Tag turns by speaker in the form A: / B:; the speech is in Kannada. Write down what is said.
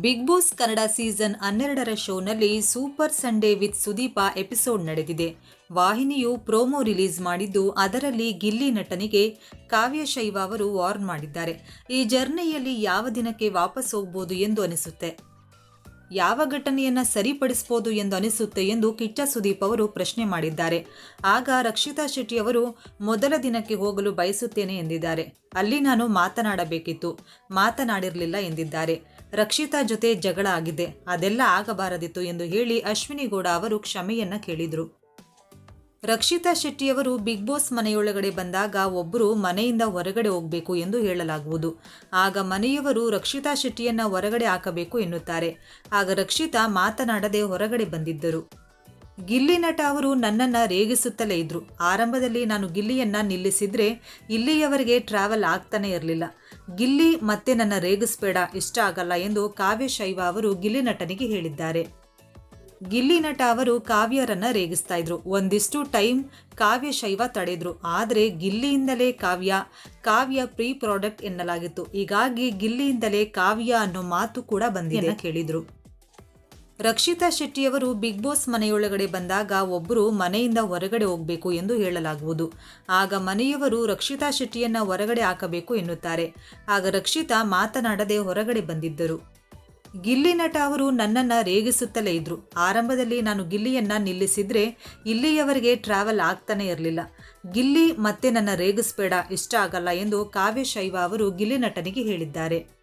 A: ಬಿಗ್ ಬಾಸ್ ಕನ್ನಡ ಸೀಸನ್ ಹನ್ನೆರಡರ ಶೋನಲ್ಲಿ super Sunday with Sudeep episode ನಡೆದಿದೆ. ವಾಹಿನಿಯು ಪ್ರೋಮೋ ರಿಲೀಸ್ ಮಾಡಿದ್ದು ಅದರಲ್ಲಿ ಗಿಲ್ಲಿ ನಟನಿಗೆ ಕಾವ್ಯ ಶೈವ ಅವರು ವಾರ್ನ್ ಮಾಡಿದ್ದಾರೆ. ಈ ಜರ್ನಿಯಲ್ಲಿ ಯಾವ ದಿನಕ್ಕೆ ವಾಪಸ್ ಹೋಗ್ಬೋದು ಎಂದು ಅನಿಸುತ್ತೆ. ಯಾವ ಘಟನೆಯನ್ನ ಸರಿಪಡಿಸಬಹುದು ಎಂದು ಅನಿಸುತ್ತೆ ಎಂದು ಕಿಚ್ಚ ಸುದೀಪ್ ಅವರು ಪ್ರಶ್ನೆ ಮಾಡಿದ್ದಾರೆ. ಆಗ ರಕ್ಷಿತಾ ಶೆಟ್ಟಿ ಅವರು, ಮೊದಲ ದಿನಕ್ಕೆ ಹೋಗಲು ಬಯಸುತ್ತೇನೆ ಎಂದಿದ್ದಾರೆ. ಅಲ್ಲಿ ನಾನು ಮಾತನಾಡಬೇಕಿತ್ತು. ಮಾತನಾಡಿರಲಿಲ್ಲ ಎಂದಿದ್ದಾರೆ. ರಕ್ಷಿತಾ ಜೊತೆ ಜಗಳ ಆಗಿದೆ. ಅದೆಲ್ಲ ಆಗಬಾರದಿತ್ತು ಎಂದು ಹೇಳಿ ಅಶ್ವಿನಿ ಗೌಡ ಅವರು ಕ್ಷಮೆಯನ್ನ ಕೇಳಿದರು. ರಕ್ಷಿತಾ ಶೆಟ್ಟಿಯವರು ಬಿಗ್ ಬಾಸ್ ಮನೆಯೊಳಗಡೆ ಬಂದಾಗ ಒಬ್ಬರು ಮನೆಯಿಂದ ಹೊರಗಡೆ ಹೋಗಬೇಕು ಎಂದು ಹೇಳಲಾಗುವುದು. ಆಗ ಮನೆಯವರು ರಕ್ಷಿತಾ ಶೆಟ್ಟಿಯನ್ನ ಹೊರಗಡೆ ಹಾಕಬೇಕು ಎನ್ನುತ್ತಾರೆ. ಆಗ ರಕ್ಷಿತಾ ಮಾತನಾಡದೆ ಹೊರಗಡೆ ಬಂದಿದ್ದರು. ಗಿಲ್ಲಿ ನಟ ಅವರು ನನ್ನನ್ನು ರೇಗಿಸುತ್ತಲೇ ಇದ್ದರು ಆರಂಭದಲ್ಲಿ ನಾನು ಗಿಲ್ಲಿಯನ್ನು ನಿಲ್ಲಿಸಿದರೆ ಇಲ್ಲಿಯವರೆಗೆ ಟ್ರಾವೆಲ್ ಆಗ್ತಾನೆ ಇರಲಿಲ್ಲ. ಗಿಲ್ಲಿ ಮತ್ತೆ ನನ್ನ ರೇಗಿಸ್ಬೇಡ ಇಷ್ಟ ಆಗಲ್ಲ ಎಂದು ಕಾವ್ಯ ಶೈವ ಅವರು ಗಿಲ್ಲಿ ನಟನಿಗೆ ಹೇಳಿದ್ದಾರೆ. ಗಿಲ್ಲಿ ನಟ ಅವರು ಕಾವ್ಯರನ್ನು ರೇಗಿಸ್ತಾ ಇದ್ರು. ಒಂದಿಷ್ಟು ಟೈಮ್ ಕಾವ್ಯ ಶೈವ ತಡೆದ್ರು. ಆದರೆ ಗಿಲ್ಲಿಯಿಂದಲೇ ಕಾವ್ಯ ಕಾವ್ಯ ಪ್ರೀ ಪ್ರಾಡಕ್ಟ್ ಎನ್ನಲಾಗಿತ್ತು. ಹೀಗಾಗಿ ಗಿಲ್ಲಿಯಿಂದಲೇ ಕಾವ್ಯ ಅನ್ನೋ ಮಾತು ಕೂಡ ಬಂದಿದೆ ಕೇಳಿದ್ರು. ರಕ್ಷಿತಾ ಶೆಟ್ಟಿಯವರು ಬಿಗ್ ಬಾಸ್ ಮನೆಯೊಳಗಡೆ ಬಂದಾಗ ಒಬ್ಬರು ಮನೆಯಿಂದ ಹೊರಗಡೆ ಹೋಗಬೇಕು ಎಂದು ಹೇಳಲಾಗುವುದು. ಆಗ ಮನೆಯವರು ರಕ್ಷಿತಾ ಶೆಟ್ಟಿಯನ್ನ ಹೊರಗಡೆ ಹಾಕಬೇಕು ಎನ್ನುತ್ತಾರೆ. ಆಗ ರಕ್ಷಿತಾ ಮಾತನಾಡದೆ ಹೊರಗಡೆ ಬಂದಿದ್ದರು. ಗಿಲ್ಲಿ ನಟ ಅವರು ನನ್ನನ್ನು ರೇಗಿಸುತ್ತಲೇ ಇದ್ರು. ಆರಂಭದಲ್ಲಿ ನಾನು ಗಿಲ್ಲಿಯನ್ನು ನಿಲ್ಲಿಸಿದ್ರೆ ಇಲ್ಲಿಯವರೆಗೆ ಟ್ರಾವೆಲ್ ಆಗ್ತಾನೆ ಇರಲಿಲ್ಲ. ಗಿಲ್ಲಿ ಮತ್ತೆ ನನ್ನ ರೇಗಿಸ್ಬೇಡ, ಇಷ್ಟ ಆಗಲ್ಲ ಎಂದು ಕಾವ್ಯ ಶೈವ ಅವರು ಗಿಲ್ಲಿ ನಟನಿಗೆ ಹೇಳಿದ್ದಾರೆ.